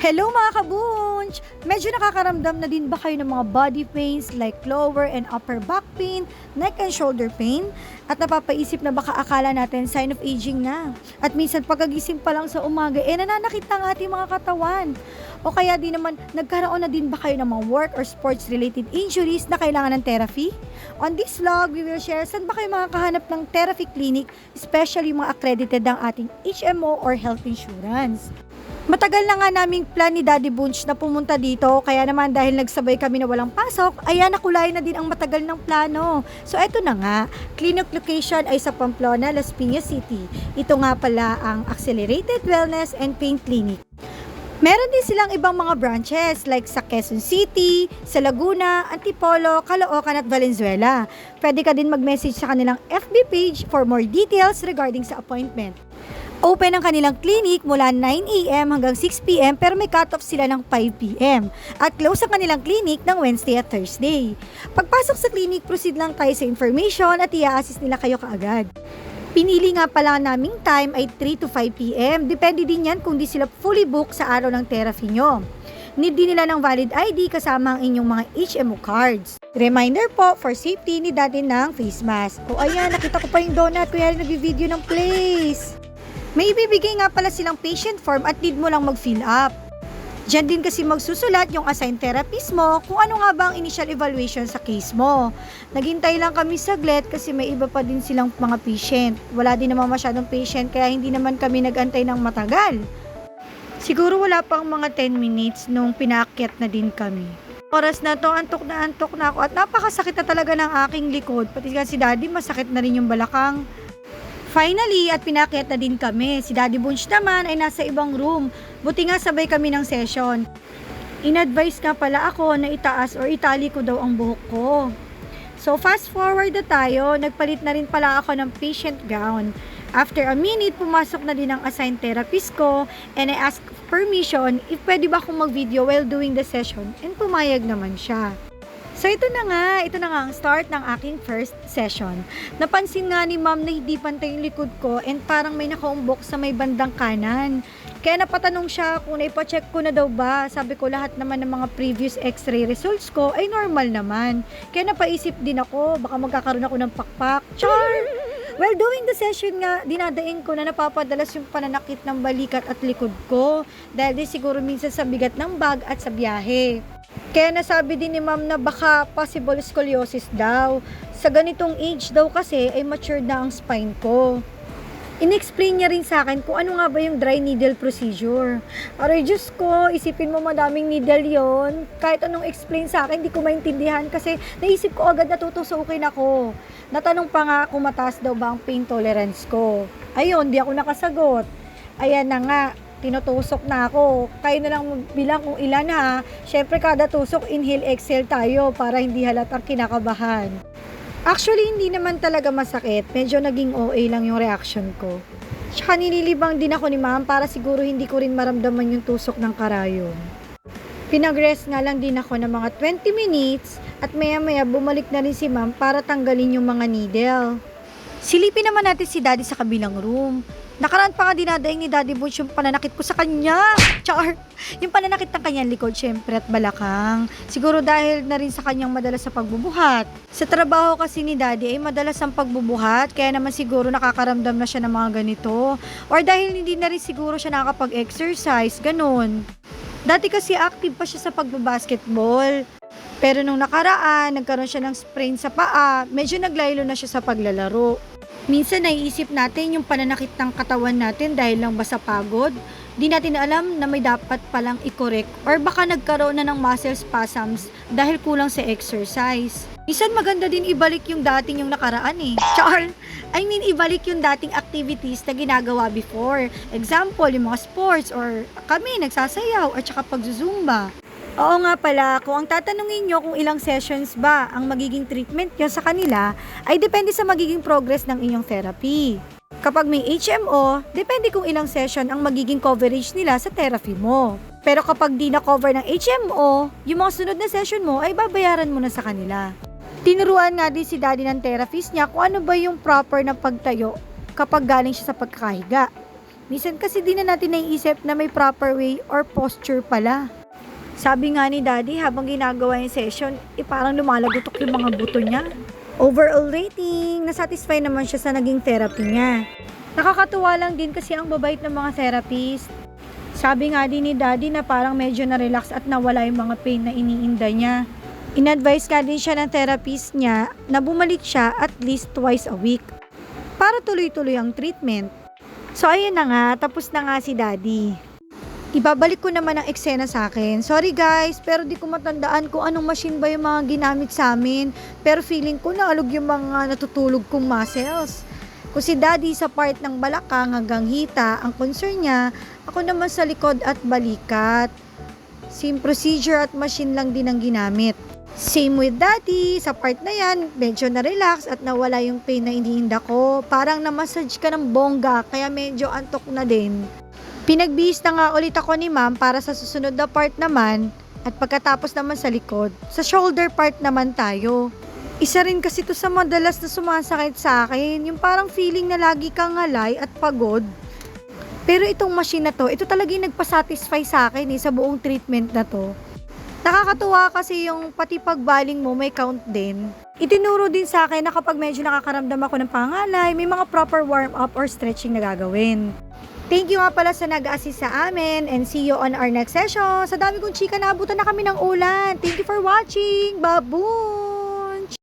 Hello mga kabunch! Medyo nakakaramdam na din ba kayo ng mga body pains like lower and upper back pain, neck and shoulder pain? At napapaisip na baka akala natin sign of aging na. At minsan pagkagising pa lang sa umaga, eh nananakit ang ating mga katawan. O kaya di naman, nagkaroon na din ba kayo ng mga work or sports related injuries na kailangan ng therapy? On this vlog, we will share saan ba kayo makakahanap ng therapy clinic, especially mga accredited ng ating HMO or health insurance. Matagal na nga naming plan ni Daddy Bunch na pumunta dito, kaya naman dahil nagsabay kami na walang pasok, ayan nakulay na din ang matagal ng plano. So eto na nga, clinic location ay sa Pamplona, Las Piñas City. Ito nga pala ang Accelerated Wellness and Pain Clinic. Meron din silang ibang mga branches like sa Quezon City, sa Laguna, Antipolo, Caloocan at Valenzuela. Pwede ka din mag-message sa kanilang FB page for more details regarding sa appointment. Open ang kanilang clinic mula 9am hanggang 6pm pero may cut-off sila ng 5pm. At close ang kanilang clinic ng Wednesday at Thursday. Pagpasok sa clinic, proceed lang tayo sa information at i-assist nila kayo kaagad. Pinili nga pala naming time ay 3 to 5 p.m. Depende din yan kung di sila fully booked sa araw ng therapy nyo. Need din nila ng valid ID kasama ang inyong mga HMO cards. Reminder po for safety ni dati ng face mask. O ayan, nakita ko pa yung donut kuya nag-video ng place. May ibibigay nga pala silang patient form at need mo lang mag-fill up. Diyan din kasi magsusulat yung assigned therapist mo kung ano nga ba ang initial evaluation sa case mo. Naghintay lang kami saglit kasi may iba pa din silang mga patient. Wala din naman masyadong patient kaya hindi naman kami nagantay ng matagal. Siguro wala pang mga 10 minutes nung pinaakyat na din kami. Oras na to, antok na antok na ako at napakasakit na talaga ng aking likod. Pati nga si daddy, masakit na rin yung balakang. Finally, at pinakyat na din kami. Si Daddy Bunch naman ay nasa ibang room. Buti nga sabay kami ng session. In-advise nga pala ako na itaas or itali ko daw ang buhok ko. So fast forward na tayo, nagpalit na rin pala ako ng patient gown. After a minute, pumasok na din ang assigned therapist ko and I asked permission if pwede ba akong mag-video while doing the session and pumayag naman siya. So ito na nga, ito na nga ang start ng aking first session. Napansin nga ni ma'am na hindi pantay yung likod ko and parang may nakaumbok sa may bandang kanan. Kaya napatanong siya kung naipacheck ko na daw ba. Sabi ko lahat naman ng mga previous x-ray results ko ay normal naman. Kaya napaisip din ako, baka magkakaroon ako ng pakpak. Char! Well, doing the session nga, dinadaing ko na napapadalas yung pananakit ng balikat at likod ko. Dahil din siguro minsan sa bigat ng bag at sa biyahe. Kaya nasabi din ni ma'am na baka possible scoliosis daw. Sa ganitong age daw kasi ay matured na ang spine ko. In-explain niya rin sa akin kung ano nga ba yung dry needle procedure. Aray, Diyos ko, isipin mo madaming needle yon. Kahit anong explain sa akin, hindi ko maintindihan kasi naisip ko agad natutusukin ako. Natanong pa nga kung mataas daw ba ang pain tolerance ko. Ayun, di ako nakasagot. Ayan na nga, tinutusok na ako. Kayo na lang bilang kung ilan ha. Syempre kada tusok, inhale, exhale tayo para hindi halatang kinakabahan. Actually, hindi naman talaga masakit. Medyo naging OA lang yung reaction ko. Tsaka nililibang din ako ni ma'am para siguro hindi ko rin maramdaman yung tusok ng karayom. Pinag-rest nga lang din ako ng mga 20 minutes at maya maya bumalik na rin si ma'am para tanggalin yung mga needle. Silipin naman natin si daddy sa kabilang room. Nakaraan pa nga dinadaing ni Daddy Bunch yung pananakit ko sa kanya. Char! Yung pananakit ng kanyang likod, syempre, at balakang. Siguro dahil na rin sa kanyang madalas sa pagbubuhat. Sa trabaho kasi ni Daddy ay madalas ang pagbubuhat, kaya naman siguro nakakaramdam na siya ng mga ganito. Or dahil hindi na rin siguro siya nakakapag-exercise, ganun. Dati kasi active pa siya sa pagbabasketball. Pero nung nakaraan, nagkaroon siya ng sprain sa paa, medyo naglaylo na siya sa paglalaro. Minsan naiisip natin yung pananakit ng katawan natin dahil lang ba sa pagod. Di natin alam na may dapat palang i-correct or baka nagkaroon na ng muscle spasms dahil kulang sa exercise. Minsan maganda din ibalik yung dating yung nakaraan eh. Char! I mean, ibalik yung dating activities na ginagawa before. Example, yung mga sports or kami nagsasayaw at saka pagzuzumba. Oo nga pala, kung ang tatanungin nyo kung ilang sessions ba ang magiging treatment nyo sa kanila, ay depende sa magiging progress ng inyong therapy. Kapag may HMO, depende kung ilang session ang magiging coverage nila sa therapy mo. Pero kapag di na-cover ng HMO, yung mga sunod na session mo ay babayaran mo na sa kanila. Tinuruan nga din si daddy ng therapist niya kung ano ba yung proper na pagtayo kapag galing siya sa pagkakahiga. Minsan kasi di na natin naiisip na may proper way or posture pala. Sabi nga ni Daddy, habang ginagawa yung session, eh parang lumalagotok yung mga buto niya. Overall rating, nasatisfy naman siya sa naging therapy niya. Nakakatuwa lang din kasi ang babait ng mga therapist. Sabi nga din ni Daddy na parang medyo na-relax at nawala yung mga pain na iniinda niya. In-advise nga din siya ng therapist niya na bumalik siya at least twice a week para tuloy-tuloy ang treatment. So ayun na nga, tapos na nga si Daddy. Ibabalik ko naman ang eksena sa akin. Sorry guys, pero di ko matandaan kung anong machine ba yung mga ginamit sa amin. Pero feeling ko naalog yung mga natutulog kong muscles. Kung si daddy sa part ng balakang hanggang hita, ang concern niya, ako naman sa likod at balikat. Same procedure at machine lang din ang ginamit. Same with daddy, sa part na yan, medyo na-relax at nawala yung pain na iniinda ko. Parang na-massage ka ng bongga, kaya medyo antok na din. Pinagbihis na nga ulit ako ni ma'am para sa susunod na part naman at pagkatapos naman sa likod. Sa shoulder part naman tayo. Isa rin kasi to sa madalas na sumasakit sa akin, yung parang feeling na lagi kang ngalay at pagod. Pero itong machine na to, ito talaga yung nagpasatisfy sa akin eh, sa buong treatment na to. Nakakatuwa kasi yung pati pagbaling mo may count din. Itinuro din sa akin na kapag medyo nakakaramdam ako ng pangalay, may mga proper warm-up or stretching na gagawin. Thank you nga pala sa nag-assist sa amin and see you on our next session. Sa dami kong chika, naabutan na kami ng ulan. Thank you for watching. Babu!